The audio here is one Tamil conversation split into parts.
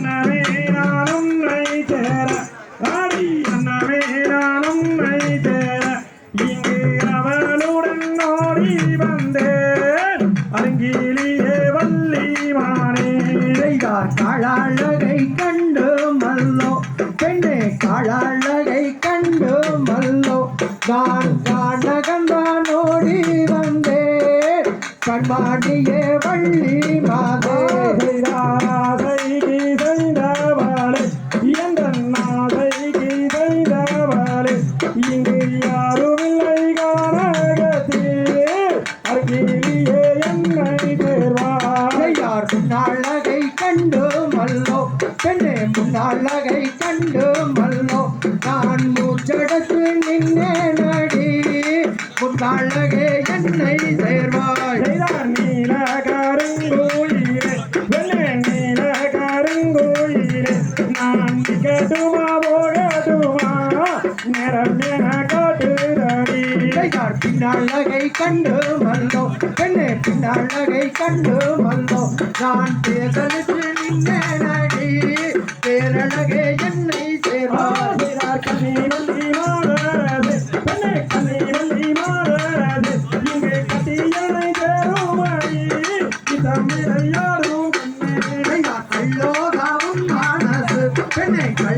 அண்ணவே நான் உன்னை சேர ஆடி அண்ணவே நான் உன்னை சேர இங்கு அவளுடன் ஓடி வந்தேன். அருங்கிலியே வள்ளி மானே செய்தார் கண்டு மல்லோ. பெண்ணே கண்டு மல்லோ. நான் காணகந்தான் ஓடி வந்தே கண்மாடியே வள்ளி மாதே. இங்கு யாருமில்லை கானகத்திலே அருகிலேயே என்னை தேர்வாய் செய்தார் முன்னாளகை கண்டு மல்லோ? பெண்ணே முன்னாளகை கண்டு மல்லோ? நான் மூச்செடுத்து நின்னே நடி முன்னாளகே என்னை நான் கேட்டுமா போகட்டுமா? நேரம் என காட்டுதடி. செய்தார் பின்னாளகை கண்டு மல்லோ பெண்ணே பின்னாளகை கண்டு மல்லோ நான் பேசலுக்கு நின்னே நடி. பேரழகே என்னை மாறாது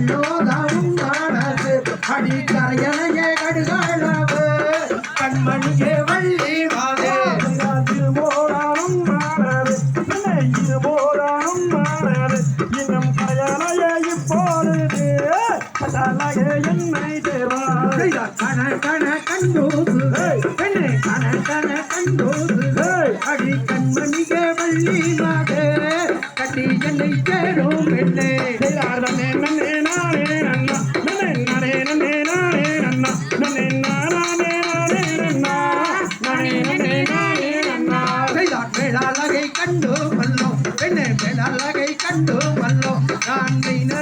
பெண்ணை கள்ளோதாவும் மனசு அடி கரையனையே கடுகளவு கண்மணியே வள்ளி வாதே இது போராடும் மாறாது. இது போராடும் மாறாது. இன்னும் கயலையே இப்பொழுது. கட்டழகே என்னை ஐயா, கண கண கண்டோசு பெண்ணை கண கண கண்டோசு அடி கண்மணியே வள்ளி வாதே கட்டி என்னை சேரும் பெண்ணே. மேலாளகை கண்டு மல்லோ கண்டு மல்லோ நான் மெய்ன